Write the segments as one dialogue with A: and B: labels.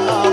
A: Oh.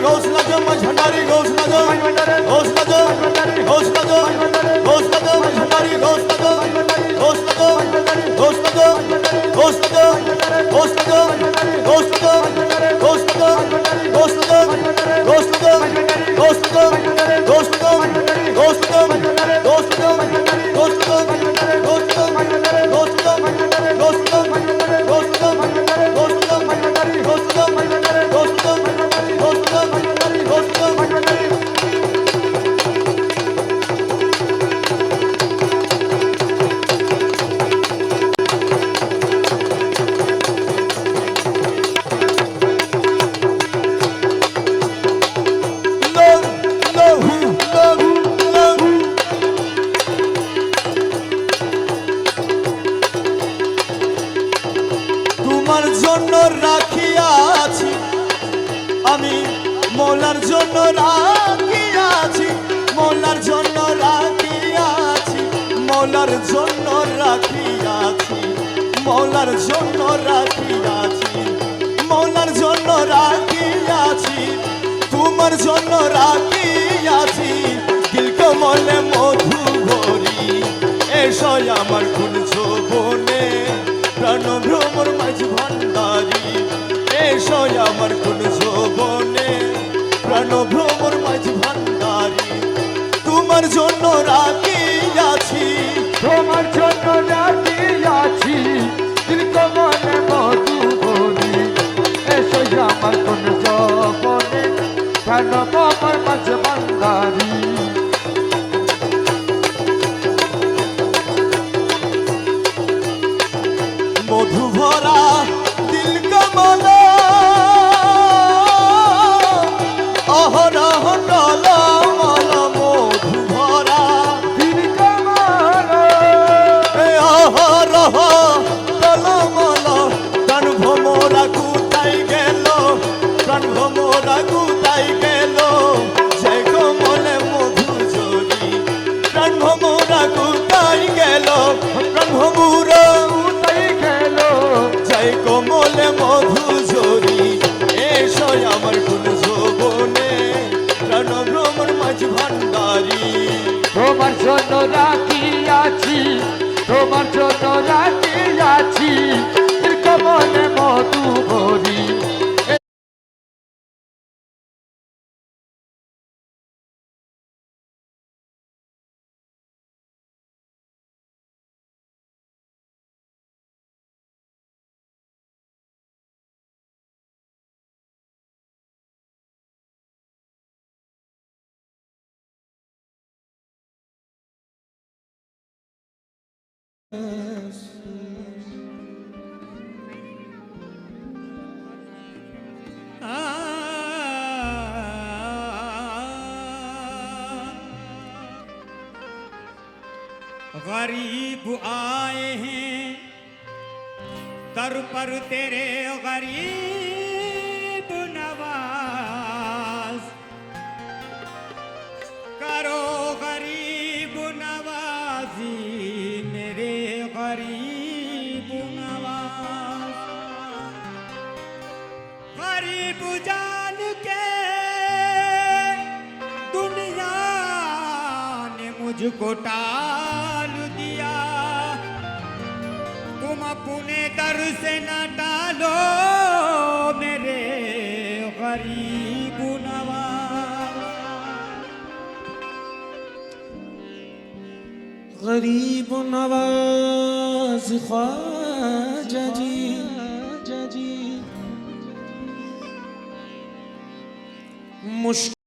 A: घोसला दो मैं झंडारी घोसला दो घोसला दो घोसला दो घोसला दो मैं झंडारी घोसला दो घोसला दो घोसला दो घोसला दो घोसला दो घोसला दो घोसला दो घोसला दो घोसला दो घोसला दो घोसला दो घोसला दो घोसला दो জন্য রাখিয়াছি। আমি মোলার জন্য রাখিয়াছি, মোলার জন্য রাখিয়াছি, মোলার জন্য রাখিয়াছি, মোলার জন্য রাখিয়াছি, মোলার জন্য রাখিয়াছি, তোমার জন্য রাখিয়াছি। দিল কমলে মধু ভরি, এসো আমার কোন বনে প্রাণ ভ্রমর মাঝ আমার কোন বনে প্রাণ ভ্রমর মাঝ ভান্ডারি তোমার জন্য রাখিয়াছি
B: তোমার জন্য দীর্ঘ মনে বলি এসো আমার কোন মাঝে বান্দারি
A: মধু ভরা
B: তোমার জন্য রাখিয়াছি তোমার জন্য রাখিয়াছি আছি। মনে মধু ভরি
C: गरीब आए हैं दर पर तेरे गरीब नवाज करो गरीब नवाजी मुझको टाल दिया। तुम अपने दर से न टालो मेरे गरीब नवाज़
D: गरीब नवाज़ ख्वाजा जी। जी। मुश्किल